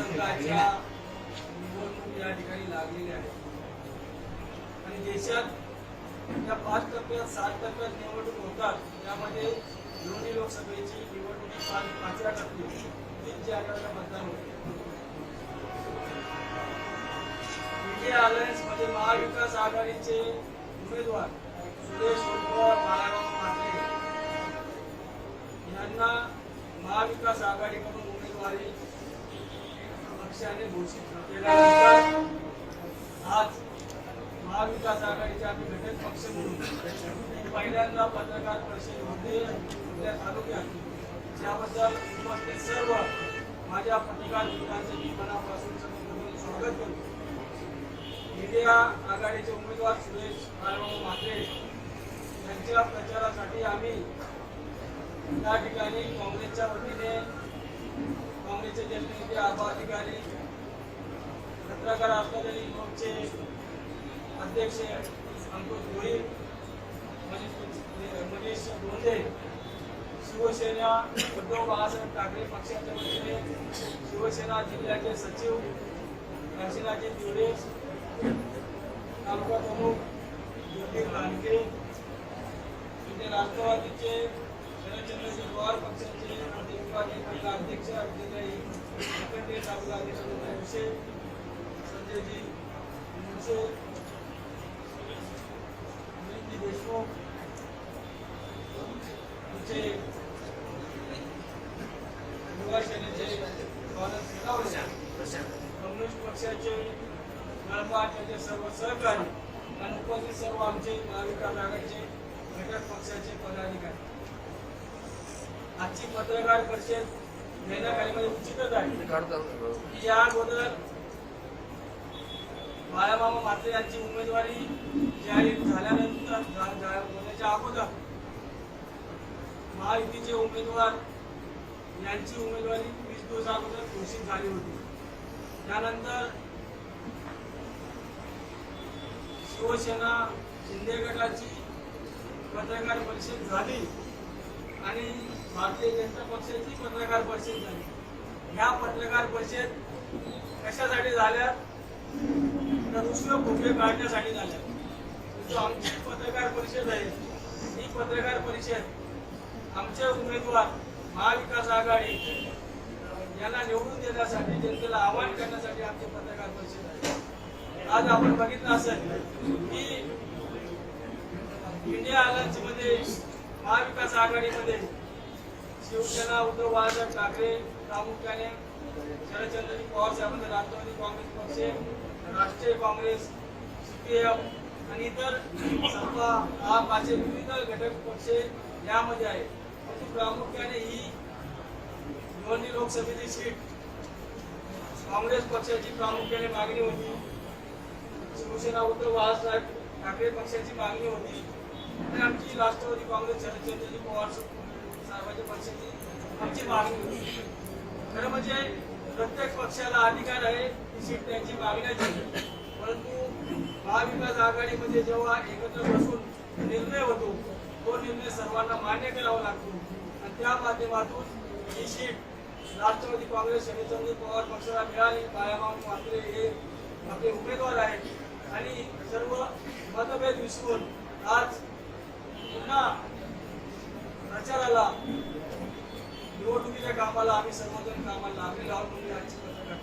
संघाच्या निवडणूक या ठिकाणी लागलेल्या आहेत आणि देशात या पाच टप्प्यात सात टप्प्यात निवडणूक होतात. त्यामध्ये दोन्ही लोकसभेची पाच पाचव्या तीन मतदान होते. इंडिया अलायन्समध्ये महाविकास आघाडीचे उमेदवार सुरेश उर्फ मात्रे यांना महाविकास आघाडीकडून उमेदवारी पक्षाने घोषित केला आज महाविकास आघाडीचे आम्ही घटक पक्ष म्हणून पहिल्यांदा पत्रकार परिषद होते आपल्या तालुक्यात. त्याबद्दल उपस्थित सर्व माझ्या पत्रकार मित्रांचे मी मनापासून स्वागत करतो. इंडिया आघाडीचे उमेदवार सुरेश बाळाभाऊ म्हात्रे यांच्या प्रचारासाठी आम्ही या ठिकाणी काँग्रेसच्या वतीने काँग्रेसचे ज्येष्ठ नेते आबा अधिकारी पत्रकार असलेले ग्रुपचे अध्यक्ष अंकुश भोईर मनीष मनीष शिवसेना उद्धव बाळासाहेब ठाकरे पक्षाच्या वतीने शिवसेना जिल्ह्याचे सचिव काशीनाथजी दिवडे तालुका प्रमुख ज्योती लांडके राष्ट्रवादीचे पक्षाचे नळपाटचे सर्व सहकारी आणि उपस्थित सर्व आमचे महाविकास आघाडीचे घटक पक्षाचे पदाधिकारी. आजची पत्रकार परिषद घेण्याकालीमध्ये उचितच आहे. की या अगोदर बाळामामा म्हात्रे यांची उमेदवारी जाहीर झाल्यानंतर होण्याच्या अगोदर महायुतीचे उमेदवार यांची उमेदवारी वीस दिवस अगोदर घोषित झाली होती. त्यानंतर शिवसेना शिंदे गटाची पत्रकार परिषद झाली आणि भारतीय जनता पक्षाची पत्रकार परिषद झाली. ह्या पत्रकार परिषद कशासाठी झाल्या? तर दुसरं भोगे काढण्यासाठी झाल्या. जो आमची पत्रकार परिषद आहे ही पत्रकार परिषद आमचे उमेदवार महाविकास आघाडी यांना निवडून देण्यासाठी जनतेला आवाहन करण्यासाठी आमची पत्रकार परिषद आहे. आज आपण बघितलं असेल की इंडिया अलायन्समध्ये महाविकास आघाडीमध्ये शिवसेना उद्धव बाळासाहेब ठाकरे प्रामुख्याने शरदचंद्रजी पवार साहेबांचे राष्ट्रवादी काँग्रेस पक्ष राष्ट्रीय काँग्रेस सीपीएम आणि इतर सर्व आप असे विविध घटक पक्ष यामध्ये आहे परंतु प्रामुख्याने ही निवडणूक लोकसभेची सीट काँग्रेस पक्षाची प्रामुख्याने मागणी होती. शिवसेना उद्धव बाळासाहेब ठाकरे पक्षाची मागणी होती. आणि आमची राष्ट्रवादी काँग्रेस शरदचंद्रजी पवार साहेबांच्या पक्षाची आमची मागणी होती. खरं म्हणजे प्रत्येक पक्षाला अधिकार आहे ही सीट त्यांची मागण्याची. परंतु महाविकास आघाडीमध्ये जेव्हा एकत्र बसून निर्णय होतो तो निर्णय सर्वांना मान्य करावा लागतो. आणि त्या माध्यमातून ही सीट राष्ट्रवादी काँग्रेस शरदचंद्र पवार पक्षाला मिळाली. बाळामाम मात्रे हे आपले उमेदवार आहेत. आणि सर्व मतभेद विसरून आज पुन्हा प्रचाराला निवडणुकीच्या कामाला आम्ही सर्वजण कामाला आम्ही लावून आजची पत्रकार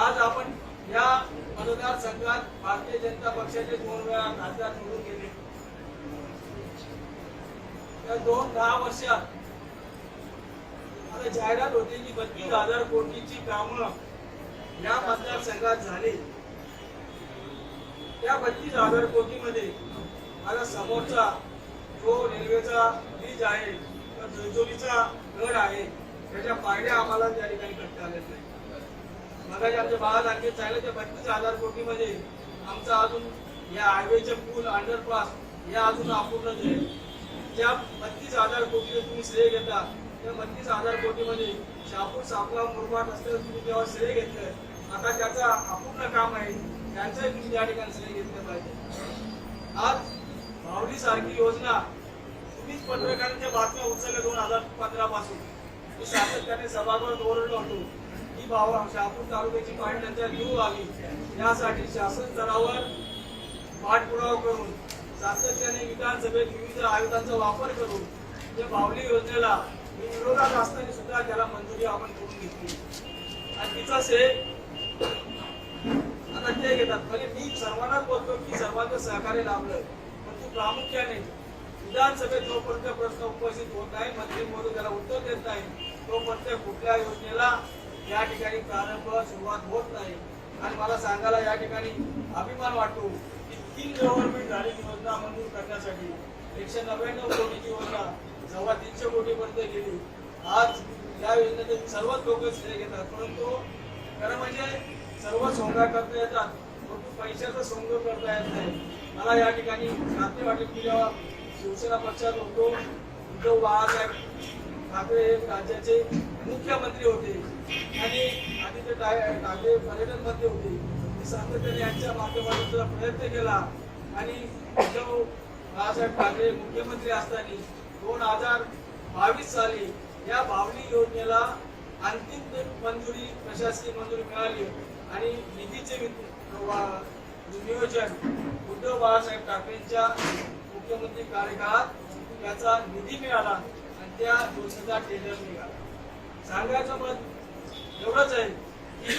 आज आपण या मतदारसंघात भारतीय जनता पक्षाचे दोन वेळा खासदार निवडून गेले. त्या दोन दहा वर्षात आता जाहिरात होती की बत्तीस हजार कोटीची कामं या मतदारसंघात झाली. त्या बत्तीस हजार कोटीमध्ये माझा समोरचा जो रेल्वेचा ब्रिज आहे. किंवा जेजुरीचा गड आहे. त्याच्या पायऱ्या आम्हाला त्या ठिकाणी करता आल्या नाही. मगाशी आमच्या बारा आणखी चालले त्या बत्तीस हजार कोटीमध्ये आमचा अजून या हायवेचे पूल अंडरपास या अजून अपूर्ण जे ज्या बत्तीस हजार कोटीचे तुम्ही श्रेय घेता त्या बत्तीस हजार कोटीमध्ये शापूर सापला मुरबाड रस्त्यावर तुम्ही तेव्हा श्रेय घेतलं आता त्याचा अपूर्ण काम आहे. त्यांचंही तुम्ही त्या ठिकाणी श्रेय घेतलं पाहिजे. आज मोदी सारखी योजना तुम्हीच पत्रकारांच्या बातम्या उचलल्या दोन हजार पंधरा पासून. मी सातत्याने सभागृहात ओरडलो होतो. ही भाव शहापूर तालुक्याची पाणी नंतर लिहू आली यासाठी शासन स्तरावर पाठपुरावा करून सातत्याने विधानसभेत विविध आयुधांचा वापर करून जे बावली योजनेला विरोधात असताना सुद्धा त्याला मंजुरी आपण करून घेतली. आणि तिचा हे आता ते घेतात. म्हणजे मी सर्वांनाच बोलतो की सर्वांचं सहकार्य लाभलं. प्रामुख्याने विधानसभेत जोपर्यंत प्रश्न उपस्थित होत नाही मंत्री महोदय त्याला उत्तर देत नाही तोपर्यंत कुठल्या योजनेला या ठिकाणी प्रारंभ सुरुवात होत नाही. आणि मला सांगायला या ठिकाणी अभिमान वाटतो की तीन गव्हर्नमेंट झालेली योजना मंजूर करण्यासाठी. एकशे नव्याण्णव कोटीची योजना सव्वा तीनशे कोटीपर्यंत गेली. आज या योजनेचे सर्वच लोक श्रेय घेतात. परंतु खरं म्हणजे सर्व सोंगा करता येतात परंतु पैशाचा सोंग करता येत नाही. मला या ठिकाणी खात्री वाटेल की जेव्हा शिवसेना पक्षात होतो उद्धव बाळासाहेब ठाकरे हे राज्याचे मुख्यमंत्री होते आणि आदित्य ठाकरे पर्यटन मंत्री होते सातत्याने यांच्या माध्यमातून प्रयत्न केला आणि उद्धव बाळासाहेब ठाकरे मुख्यमंत्री असताना दोन हजार बावीस साली या बावली योजनेला अंतिम मंजुरी प्रशासकीय मंजुरी मिळाली आणि निधीचे नियोजन. उद्धव बाळासाहेब ठाकरेंच्या मुख्यमंत्री कार्यकाळात त्याचा निधी मिळाला आणि त्या योजनेचा टेंडर निघाला. सांगायचं मत एवढंच आहे की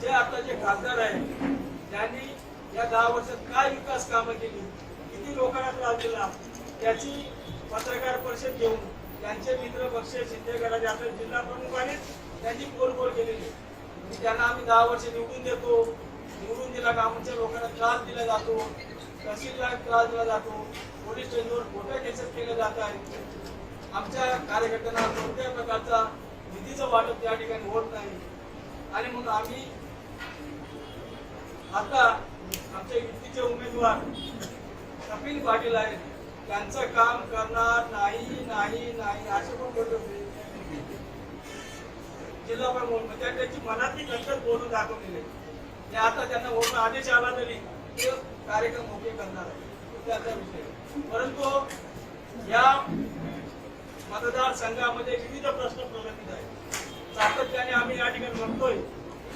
जे आता जे खासदार आहे त्यांनी या दहा वर्षात काय विकास कामं केली किती लोकांना त्रास दिला त्याची पत्रकार परिषद घेऊन त्यांचे मित्र पक्ष शिंदे गटाचे जिल्हा प्रमुखांनीच त्यांची पोलखोल केलेली की त्यांना आम्ही दहा वर्ष निवडून देतो. निवडून दिला का आमच्या लोकांना त्रास दिला जातो. तहसीलदार त्रास दिला जातो. पोलीस स्टेशनवर मोठ्या केसेस केले जात आहेत. आमच्या कार्यकर्त्यांना कोणत्याही प्रकारचा निधीचं वाटप त्या ठिकाणी होत नाही. आणि मग आम्ही आता आमच्या युतीचे उमेदवार कपिल पाटील आहेत. त्यांचं काम करणार नाही नाही नाही असे पण बोलत होते. जिल्हा बोलतो. त्यांनी त्यांची मनातली कष्ट बोलून दाखवलेले ते आता त्यांना वरून आदेश आला तरी ते कार्यक्रम मोठे करणार आहे त्याचा विषय. परंतु या मतदारसंघामध्ये विविध प्रश्न प्रलंबित आहेत. सातत्याने आम्ही या ठिकाणी म्हणतोय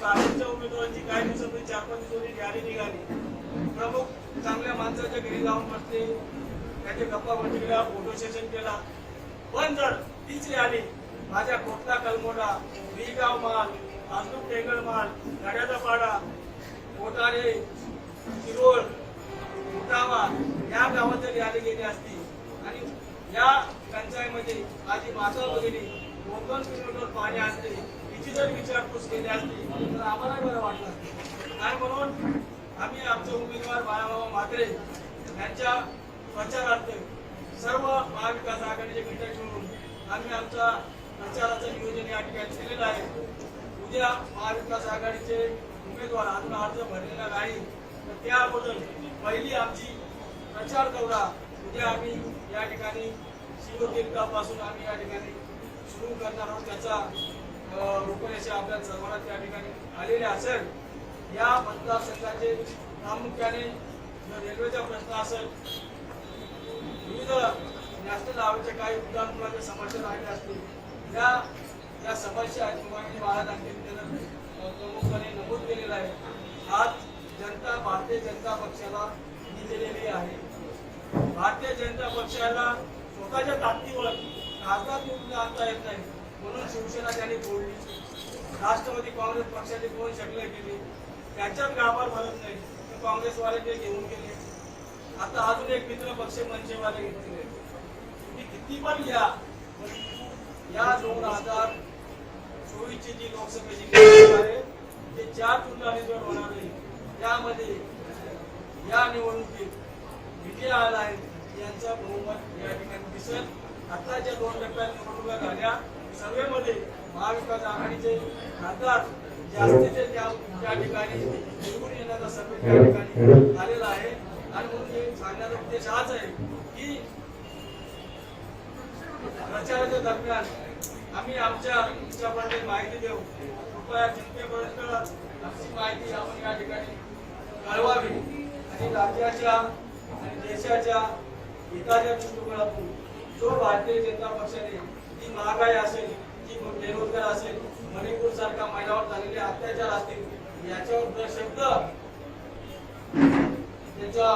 काँग्रेसच्या उमेदवारांची काही दिवसापूर्वी चार पाच दिवसांनी रॅली निघाली. प्रमुख चांगल्या माणसाच्या घरी जाऊन बसले. त्याचे गप्पा गोष्टी फोटो सेशन केला. पण जर तीच रॅली माझ्या कोटला कलमोडा गाव माल आजूक टेंगळ माल गड्याचा पाडा कोटारे शिरोळ उठावा या गावात जर रॅली गेली असती आणि या टंचाईमध्ये माझी माता वगैरे दोन दोन किलोमीटर पाणी असते तिची जर विचारपूस केली असती तर आम्हाला बरं वाटलं असतं. म्हणून आम्ही आमचे उमेदवार बाळाबाबा म्हात्रे यांच्या प्रचारार्थ सर्व महाविकास आघाडीचे घटक म्हणून आम्ही आमचा प्रचाराचं नियोजन या ठिकाणी केलेलं आहे. उद्या महाविकास आघाडीचे उमेदवार अजून अर्ज भरलेला नाही. तर त्या अगोदर पहिली आमची प्रचार दौरा उद्या आम्ही या ठिकाणी शिवतीर्थापासून आम्ही या ठिकाणी सुरू करणार आहोत. त्याचा अं, आपल्या सर्वांना त्या ठिकाणी आलेले असेल. या मतदारसंघाचे प्रामुख्याने रेल्वेचा प्रश्न असेल विविध नॅशनल हायवेचे काही उड्डाणपुलाच्या समस्या राहिल्या असतील या या समस्या आहेत तुम्हाला महाराज प्रमुखपणे नमूद केलेलं आहे. आज जनता भारतीय जनता पक्षाला दिलेली आहे. भारतीय जनता पक्षाला स्वतःच्या ताकदीवर खासदार निवडून आणता येत नाही म्हणून शिवसेना त्यांनी बोलली राष्ट्रवादी काँग्रेस पक्षाने दोन शकले गेली त्याच्यात गाभार भरत नाही. तर काँग्रेसवाले ते घेऊन गेले. आता अजून एक मित्र पक्ष मनसेवाले घेतलेले तुम्ही किती पण घ्या पण या दोन हजार चोवीसची जी लोकसभेची निवडणूक आहे ते चार टुंडानेश्वर होणार आहे. त्यामध्ये या निवडणुकीत विजय आला आहे यांचा बहुमत या ठिकाणी दिसत. आताच्या दोन टप्प्यात निवडणुका झाल्या सर्वेमध्ये महाविकास आघाडीचे खासदार जास्तीचे त्या त्या ठिकाणी निवडून येण्याचा सर्वे त्या ठिकाणी आलेला आहे. आणि म्हणून सांगण्याचा उद्देश हाच आहे की प्रचाराच्या दरम्यान आम्ही आमच्या इच्छाप्रमाणे माहिती देऊ. कृपया जनतेपर्यंत आमची माहिती आपण या ठिकाणी कळवावी. आणि राज्याच्या आणि देशाच्या हिताच्या दृष्टिकोनातून जो भारतीय जनता पक्षाने ती महागाई असेल ती बेरोजगार असेल मणिपूर सारख्या महिलावर झालेले अत्याचार असतील याच्यावर जर शब्द त्याचा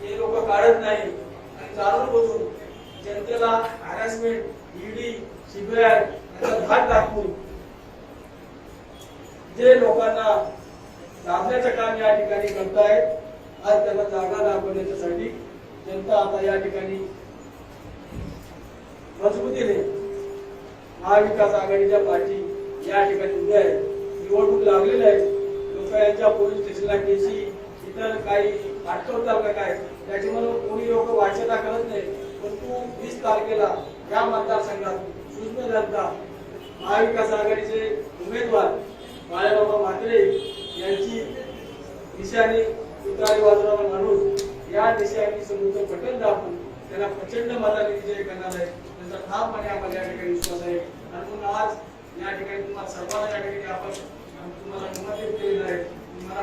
हे लोक काढत नाही आणि जाणून बसून जनतेला हॅरॅसमेंट ईडी सीबीआय याचा धाक दाखवून जे लोकांना दाबण्याचं काम या ठिकाणी करतायत आज त्यांना जागा दाखवण्याच्यासाठी जनता आता या ठिकाणी मजबूतीने महाविकास आघाडीच्या पार्टी या ठिकाणी उभ्या आहेत. निवडणूक लागलेल्या आहेत लोक यांच्या पोलीस स्टेशनला केसी इतर काही आठवतात का काय? त्याच्यामुळे कोणी लोक वाचता करत नाही. परंतु वीस तारखेला या मतदारसंघात सूक्ष्म जनता महाविकास आघाडीचे उमेदवार बाळाबाबा म्हात्रे यांची दिशाने उतारी वाजवणारा माणूस या दिशाने समुद्र पटेल दाखवून त्यांना प्रचंड मताने विजय करणार आहे. त्यांचा ठामपणे आम्हाला या ठिकाणी विश्वास आहे. आणि म्हणून आज या ठिकाणी तुम्हाला सर्वांना या ठिकाणी आपण तुम्हाला निमंत्रित केलेलं आहे. तुम्हाला